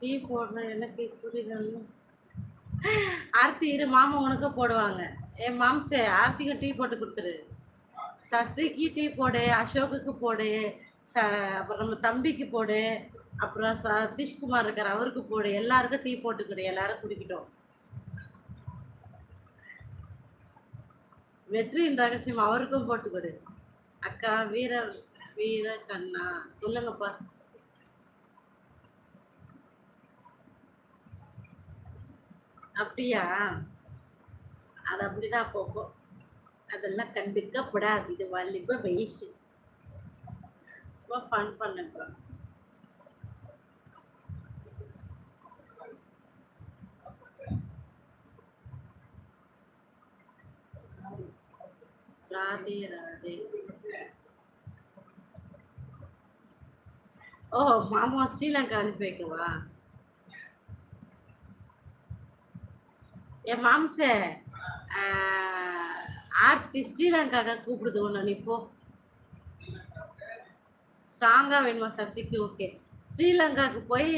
Tea போடுறேன் எனக்கு புரியல ஆர்த்தி இரு மாமா உனக்கு போடுவாங்க. ஏ மாம்சே ஆர்த்திக்கு டீ போட்டு கொடுத்துரு. சசிக்கு டீ போடு அசோக்குக்கு போடு ச- அப்புறம் நம்ம தம்பிக்கு போடு அப்புறம் சதீஷ்குமார் இருக்கார் அவருக்கு போடு. எல்லாருக்கும் டீ போட்டுக்கிடு எல்லாரும் குடிக்கிட்டோம். வெற்றியின் ரகசியம் அவருக்கும் போட்டுக்கொடு அக்கா வீர வீர கண்ணா சொல்லுங்கப்பா. அப்படியா? அது அப்படிதான் போகும் அதெல்லாம் கண்டுக்கப்படாது. இது வாலிப வயசு ரொம்ப ஃபன் பண்ணப்பா ராதே ராதே. ஓ மாமா ஸ்ரீலங்கா அனுப்பி வைக்கவா? என் மாம்ச ஆர்த்தி ஸ்ரீலங்காக கூப்பிடுது ஒன்று இப்போ போ. ஸ்ட்ராங்காக வேணுமா சசிக்கு? ஓகே ஸ்ரீலங்காவுக்கு போய்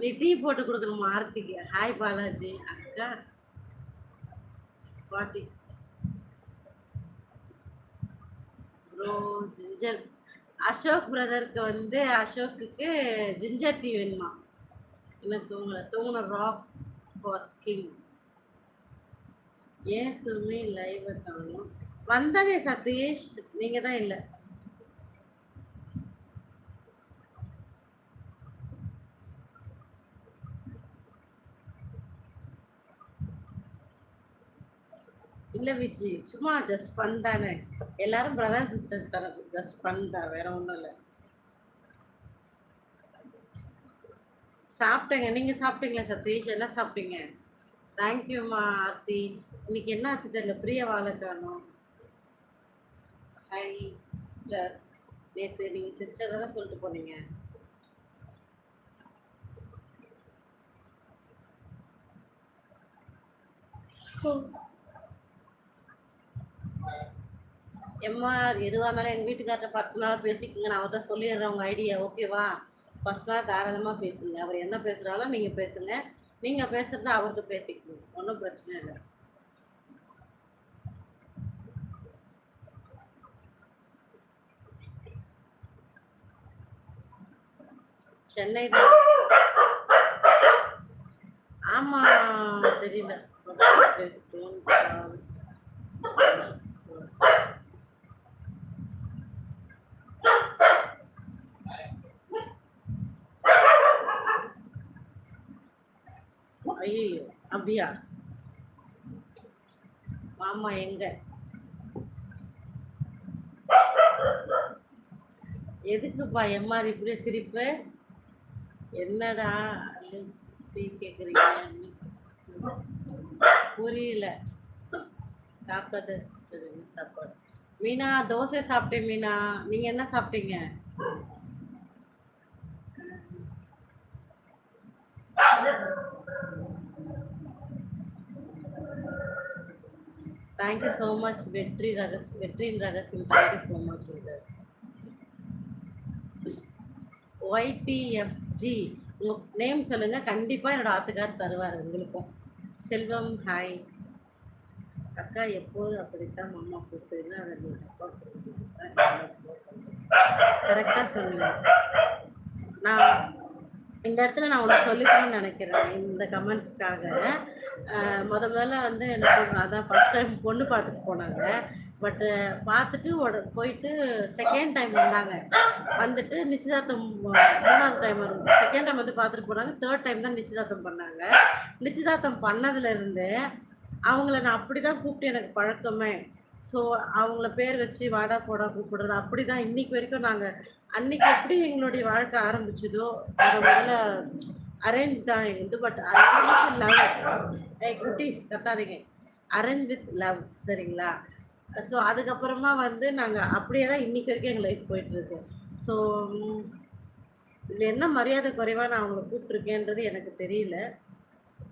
நீ டீ போட்டு கொடுக்கணுமா ஆர்த்திக்கு? ஹாய் பாலாஜி. அக்கா பாட்டி. ப்ரோ ஜிஞ்சர் அசோக் பிரதருக்கு வந்து அசோக்குக்கு ஜிஞ்சர் டீ வேணுமா? இன்னும் தூங்கலை? தூங்கின ராக் ஃபார் கிங் ஏன் சுமி லைவ் காணும்? வந்தானே சதீஷ் நீங்க தான் இல்லை. இல்ல விஜி சும்மா ஜஸ்ட் ஃபன் தானே. எல்லாரும் பிரதர் சிஸ்டர்ஸ் தானே. ஜஸ்ட் ஃபன் தான் வேற ஒன்றும் இல்லை. சாப்பிட்டேங்க. நீங்க சாப்பிட்டீங்களா சதீஷ்? என்ன சாப்பிட்டீங்க? தேங்க்யூம்மா ஆர்த்தி இன்னைக்கு என்ன ஆச்சு தெரியல? பிரிய வாழை காணும். ஹை சிஸ்டர் நேற்று நீங்கள் சிஸ்டர் தானே சொல்லிட்டு போனீங்க. எம்ஆர் எதுவாக இருந்தாலும் எங்கள் வீட்டுக்கார்ட்ட பர்சனலாக பேசிக்கோங்க. நான் அவர்கிட்ட சொல்லிடுறேன் உங்கள் ஐடியா ஓகேவா பர்சனலாக தாராளமாக பேசுங்க. அவர் என்ன பேசுகிறாலும் நீங்கள் பேசுங்கள் நீங்கள் பேசுகிறத அவர்கிட்ட பேசிக்கணும். ஒன்றும் பிரச்சனை இல்லை. சென்னை தான். ஆமா தெரியல. ஐயோ அப்படியா? மாமா எங்க? எதுக்குப்பா எம்மாறு இப்படி சிரிப்பு? என்னடா டீ கேக்குறீங்க? புரியல. சாப்பிட்டத சாப்பாடு? மீனா தோசை சாப்பிட்டேன் மீனா. நீங்க என்ன சாப்பிட்டீங்க? தேங்க்யூ ஸோ மச் வெற்றி ரகஸ் வெற்றியின் ரகசியம் தேங்க்யூ ஸோ மச் ஒய்டிஎஃப்ஜி உங்கள் நேம் சொல்லுங்கள் கண்டிப்பாக என்னோட ஆத்துக்கார் தருவார் உங்களுக்கும். செல்வம் ஹாய் அக்கா எப்போது அப்படித்தான் மாமா கொடுத்ததுன்னா அதை நீ அப்பா கரெக்டாக சொல்லுங்க. நான் இந்த இடத்துல நான் உனக்கு சொல்லிக்கணும்னு நினைக்கிறேன். இந்த கமெண்ட்ஸ்க்காக முத முதல்ல வந்து எனக்கு அதான் ஃபர்ஸ்ட் டைம் பொண்ணு பார்த்துட்டு போனாங்க. பட்டு பார்த்துட்டு உட போயிட்டு செகண்ட் டைம் வந்தாங்க. வந்துட்டு நிச்சயதார்த்தம் மூணாவது டைம் வரும். செகண்ட் டைம் வந்து பார்த்துட்டு போனாங்க. தேர்ட் டைம் தான் நிச்சயதார்த்தம் பண்ணாங்க. நிச்சயதார்த்தம் பண்ணதுல இருந்து அவங்கள நான் அப்படி தான் கூப்பிட்டு எனக்கு பழக்கமே. ஸோ அவங்கள பேர் வச்சு வாடா போடா கூப்பிடுறது அப்படி தான் இன்னைக்கு வரைக்கும் நாங்கள் அன்னைக்கு எப்படி எங்களுடைய வாழ்க்கை ஆரம்பிச்சதோ அதை முதல்ல அரேஞ்ச் தான் எங்களுக்கு பட் அரேஞ்ச் வித் லவ் ஏ குட்டீஸ் கத்தாதீங்க அரேஞ்ச் வித் லவ் சரிங்களா? ஸோ அதுக்கப்புறமா வந்து நாங்கள் அப்படியே தான் இன்னைக்கு வரைக்கும் எங்கள் லைஃப் போயிட்டுருக்கோம் ஸோ இதில் என்ன மரியாதை குறைவாக நான் அவங்களை கூப்பிட்ருக்கேன்றது எனக்கு தெரியல.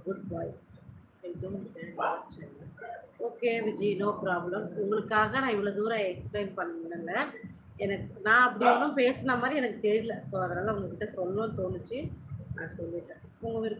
Good bye okay Vijay no problem உங்களுக்காக நான் இவ்வளோ தூரம் எக்ஸ்பிளைன் பண்ணல. எனக்கு நான் அப்படி ஒன்றும் பேசின மாதிரி எனக்கு தெரியல. ஸோ அதனால் உங்ககிட்ட சொல்லணும்னு தோணுச்சு. நான் சொல்லிட்டேன். உங்கள் விருப்பம்.